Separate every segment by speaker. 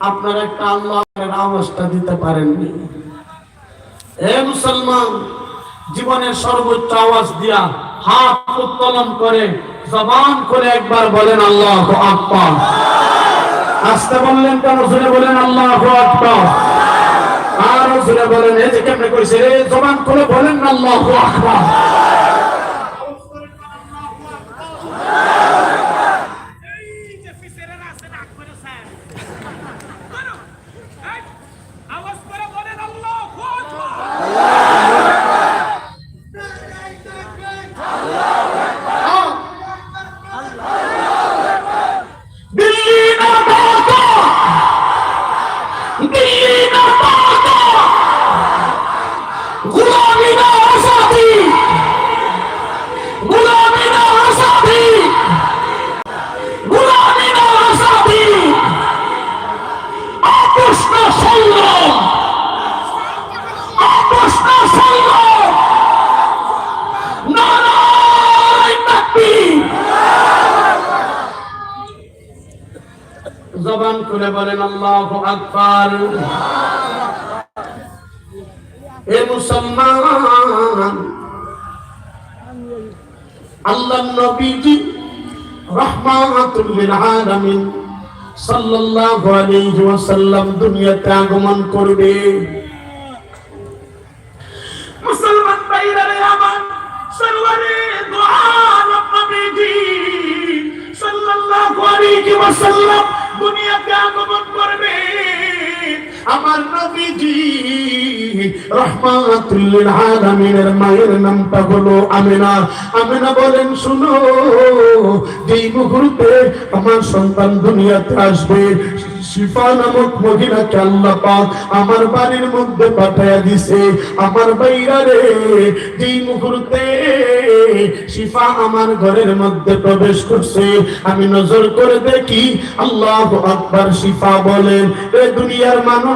Speaker 1: আপনারা একটা আল্লাহের আওয়াজটা দিতে পারেননি হে মুসলমান, জীবনের সর্বোচ্চ আওয়াজ দিয়া হাত উত্তোলন করে, জবান করে একবার বলেন আল্লাহ আকবার। আসতে বললেন কেন জোরে বলেন আল্লাহ আকবার। আর জোরে বলেন, এই যে কেমনে কইছে রে? জবান করে বলেন আল্লাহ আকবার। জবান করে বলেন, আল্লাহ আকবার। এ মুসলমান, আল্লাহ নবীজি রহমাতুল আলামিন সাল্লাল্লাহু আলাইহি ওয়াসাল্লাম দুনিয়াতে আগমন করবে। মুসলমান ভাইরারে আমার সরওয়ারে দু আলম নবীজি সাল্লাল্লাহু আলাইহি ওয়াসাল্লাম দুনিয়াতে আগমন করবে। আমার নবীজি রহমাতুল লিল আলামিনের মায়ের নামটা হলো আমিনা। আমিনা বলেন, শুনো, যেই মুহূর্তে আমার সন্তান দুনিয়াতে আসবে, শিফা নামক মহিলাকে আল্লাহ পাক আমার বাড়ির মধ্যে পাঠাইয়া দিছে। আমার বাইরারে যেই মুহূর্তে শিফা আমার ঘরের মধ্যে প্রবেশ করছে, আমি নজর করে দেখি, আল্লাহ আকবার শিফা বলেন, এ দুনিয়ার মানুষ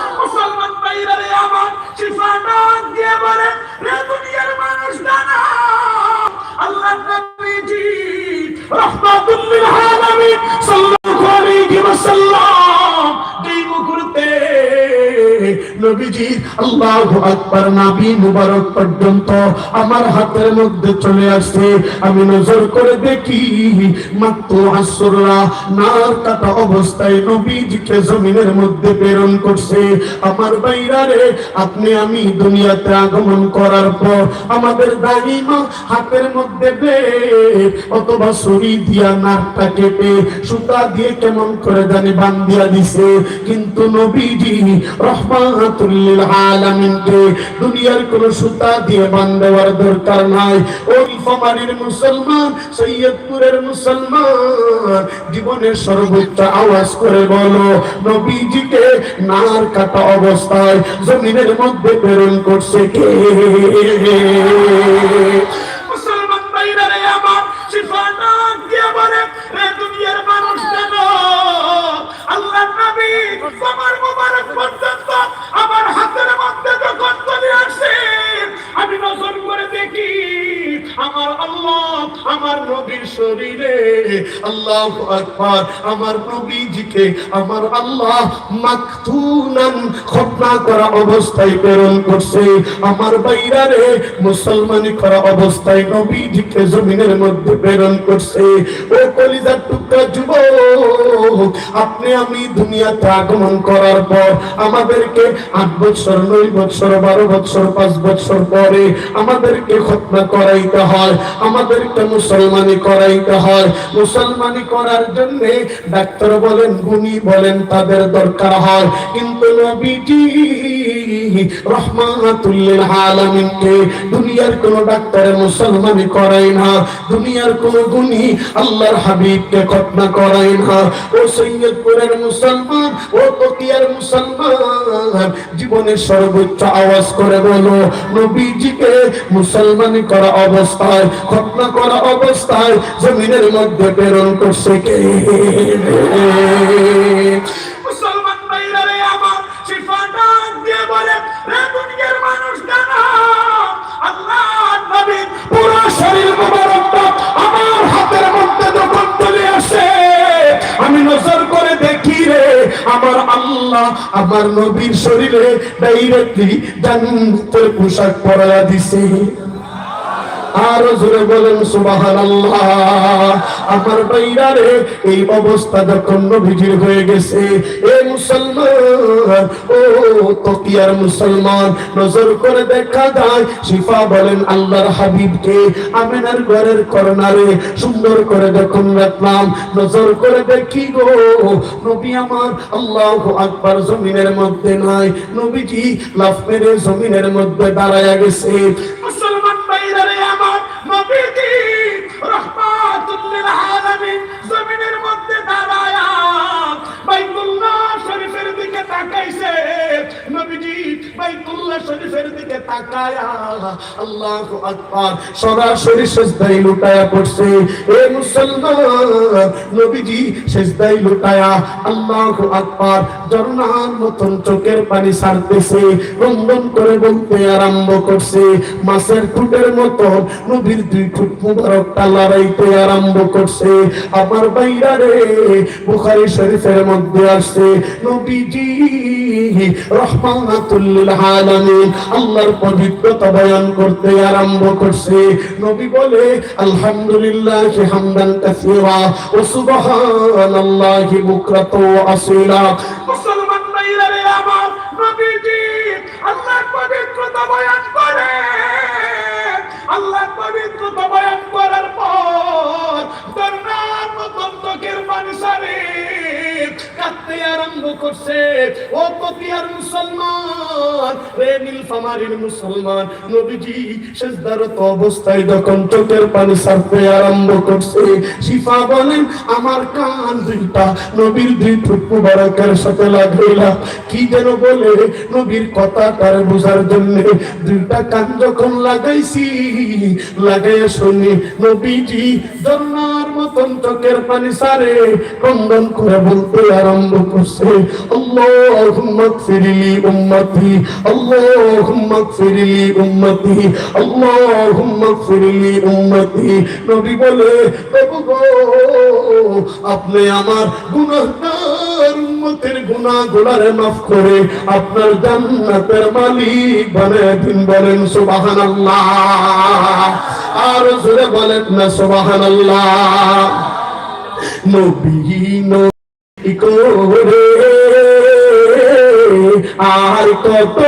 Speaker 1: শিফাটা দিয়ে বলে রে দুনিয়ার মানুষ জানা আল্লাহ নবীজি রাহমাতুল লিল আলামিন আমার হাতের মধ্যে চলে আসছে। আমি নজর করে দেখি, মাত্র আসররা নার কাটা অবস্থায় নবীজিকে জমিনের মধ্যে প্রেরণ করছে। আমার বাইরারে আপনি আমি দুনিয়াতে আগমন করার পর আমাদের দাঁড়িমা হাতের মধ্যে অথবা ছুরি দিয়া নাকটা কেটে সুতা দিয়ে কেমন করে জানি বান্ধিয়া দিছে। কিন্তু নবীজি রহমাতুল দুনিয়ার কোন সুতা দিয়ে বান্ধার দরকার নাই। ফমারির মুসলমান, সৈয়দপুরের মুসলমান, জীবনের সর্বোচ্চ আওয়াজ করে বলো, নবীজিকে নার কাটা অবস্থায় জমিনের মধ্যে প্রেরণ করছে কে? মুসলমান আল্লাহ নবী মোবারক আমার নবীর শরীরে। আল্লাহ আকবার। আমার নবীজিকে আমার আল্লাহ মাকতুনান খতনা করা অবস্থায় প্রেরণ করছে। আমার বাইরারে মুসলমানি করা অবস্থায় নবীজিকে জমিনের মধ্যে প্রেরণ করছে। ও কলিজার টুকরা আপনি আমি দুনিয়াতে আগমন করার পর আমাদেরকে আট বছর, নয় বছর, বারো বছর, পাঁচ বছর পরে আমাদেরকে খতনা করাইতে হয়, আমাদেরকে মুসলমানি করাইতে হয়। মুসলমানি করার জন্য ডাক্তার বলেন, গুণী বলেন, তাদের দরকার হয়। কিন্তু নবীজি আলামিনকে দুনিয়ার কোন ডাক্তারে মুসলমানি করাই না। দুনিয়ার কোন গুণী আল্লাহর হাবিবকে খতনা করাই না ও সৈয়দপুরের মুসলমান, ও তকিয়ার মুসলমান, জীবনের সর্বোচ্চ আওয়াজ করে বলো, নবীজিকে মুসলমান করা অবস্থায়, খতনা করা অবস্থায়, জমিনের মধ্যে প্রেরণ করছে কে?
Speaker 2: আমার আল্লাহ
Speaker 1: আমার নবীর শরীরে ডাইরেক্টলি জান্নাতের পোশাক পরায়া দিছে। আর জোরে বলেন সুবাহান আমার এই অবস্থা যখন হয়ে গেছে, এ মুসলমান, ও তকিয়ার মুসলমান, নজর করে দেখা যায়, শিফা বলেন, আল্লাহর হাবিবকে আমেনার ঘরের করোনারে সুন্দর করে যখন রাখলাম, নজর করে দেখি গো, নবী আমার আল্লাহ আকবার জমিনের মধ্যে নাই, নবীজি লাফ মেরে জমিনের মধ্যে দাঁড়ায়া গেছে।
Speaker 2: নবীজি
Speaker 1: আরম্ভ করছে। মাছের ঠুটের মতন নবীর দুই ঠুট মুবারকটা লড়াইতে আরম্ভ করছে। আমার বাইরারে বুখারী শরীফের মধ্যে আসছে, নবীজি রহমাতুল্লিল আলামিন আল্লাহর পবিত্রতা বয়ান করতে আরম্ভ করছে। নবী বলে, আলহামদুলিল্লাহ হামদান কাসীরা ও সুবহানাল্লাহি বুকরাত আসীলা
Speaker 2: করছে। ও পতিয়ার মুসলমান, রে নীলফামারীর মুসলমান, নবীজি সেজদারত অবস্থায় যখন চোখের পানি ছাড়তে আরম্ভ করছে, শিফা বলেন, আমার কান দুইটা নবীর দুই ঠুট মুবারকের সাথে লাগাইলাম কি যেন বলে নবীর কথা তার বোঝার জন্য দুইটা কান যখন লাগাইছি, লাগাইয়া শুনি, নবীজি জন্নার মতন চোখের পানি সারে, ক্রন্দন করে বলতে আরম্ভ করছে। গফিরলি উম্মতি গফিরলি উম্মতি গফিরলি উম্মতি। নবী বলে আপনি আমার করে আপনার জান্নাতের মালিক বানায় দিন বলেন, সুবহানাল্লাহ। আর জোরে বলেন না সুবহানাল্লাহ। করে আর কত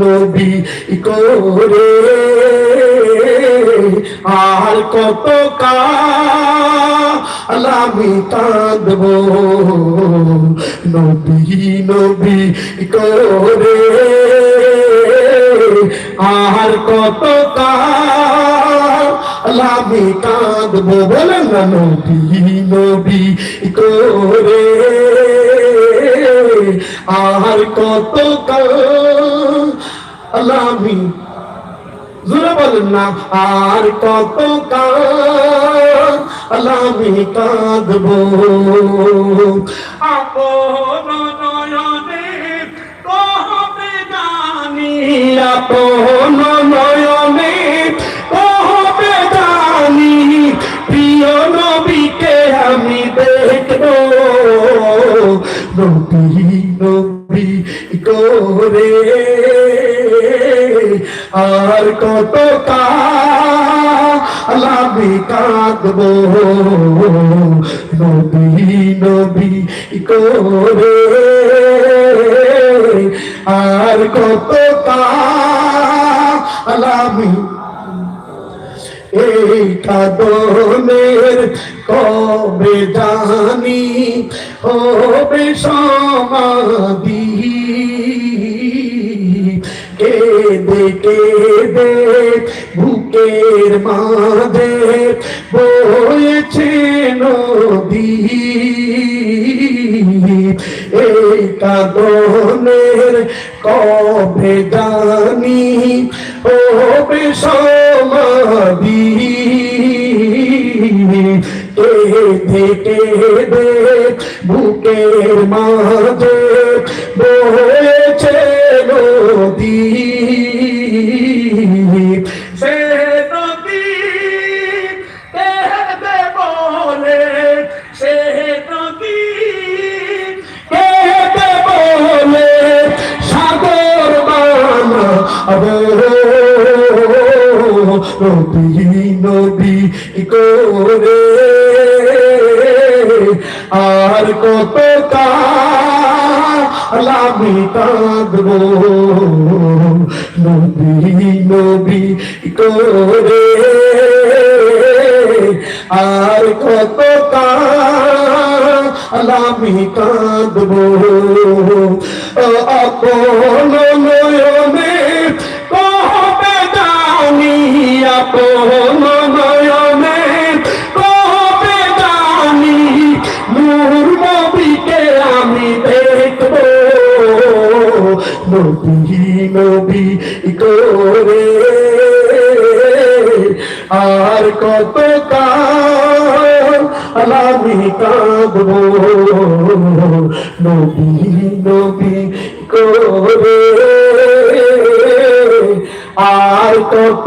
Speaker 2: নবী করে আর কত কালামি কাঁদবো নবী নবী করে। আর কত কালামি কাঁদবো বলেন না, নবী নবী করে। আর কত কালামি জোরে বলেন না, আর কত কালামি কাঁদবো আপন নয়নে কহবে জানি
Speaker 1: প্রিয় নবীকে আমি দেখব নবী নবী করে আর কত কালামি কাঁদবো। নবী নবী করে। আর কত কালামি এই কবে জানি হবে সমাধি। কেঁদে কেঁদে বুকের মাঝে বয়েছে নদী। এই কাদনের কবে জানি হবে সমাধি? কেঁদে বুকের মাঝে নদী নদী করে আর কত কালামি কাঁদবো। নবী নবী করে আর কত কালামি কাঁদবো। আপন আমি কাঁদব নবী নবী আর কত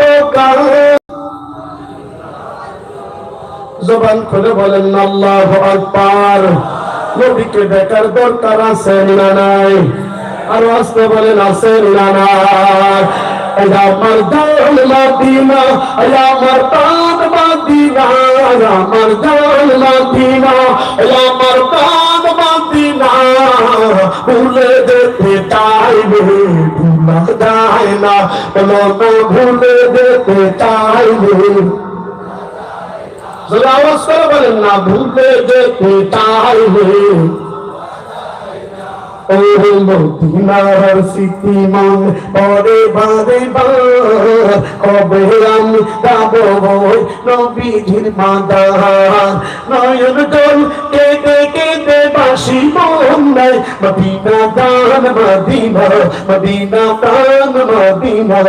Speaker 1: জবান খুলে বলেন, আল্লাহ আকবার। নবীকে দেখার দরকার আছেন না নাই? আর আসতে বলেন আছেন না নাই? এই আমার জান মদিনা এই আমার প্রাণ মদিনা এই আমার জান মদিনা এই আমার প্রাণ মদিনা। ভুলে যেতে চাইবে ভুলা যায় না। কোনো তো ভুলে যেতে চাইবে যদি আওয়াজ করে বলেন না ভুলে যেতে চাইবে ও মদিনার স্মৃতি মন পরে বারে বার কবে আমি যাব নবীজির মাদার নয়ন জল কেঁদে কেঁদে বাসি মন নাই মদিনা দান মদিনা মদিনা দান মদিনা